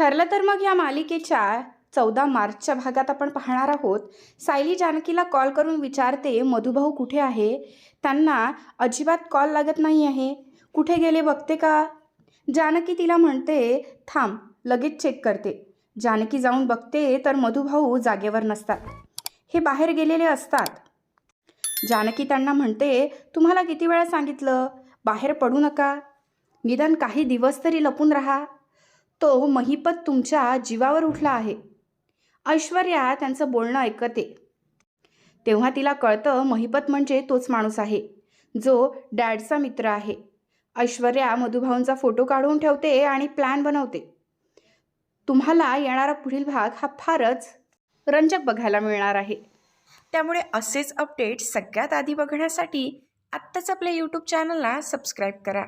ठरलं तर मग या मालिकेच्या चौदा मार्चच्या भागात आपण पाहणार आहोत. सायली जानकीला कॉल करून विचारते मधुभाऊ कुठे आहे? त्यांना अजिबात कॉल लागत नाही आहे. कुठे गेले बघते का? जानकी तिला म्हणते थांब लगेच चेक करते. जानकी जाऊन बघते तर मधुभाऊ जागेवर नसतात. हे बाहेर गेलेले असतात. जानकी त्यांना म्हणते तुम्हाला किती वेळा सांगितलं? बाहेर पडू नका. निदान काही दिवस तरी लपून राहा. तो महिपत तुमच्या जीवावर उठला आहे. ऐश्वर्या त्यांचं बोलणं ऐकते. तेव्हा तिला कळतं महिपत म्हणजे तोच माणूस आहे. जो डॅडचा मित्र आहे. ऐश्वर्या मधुभाऊंचा फोटो काढून ठेवते आणि प्लॅन बनवते. तुम्हाला येणारा पुढील भाग हा फारच रंजक बघायला मिळणार आहे. त्यामुळे असेच अपडेट्स सगळ्यात आधी बघण्यासाठी आत्ताच आपल्या यूट्यूब चॅनलला सबस्क्राईब करा.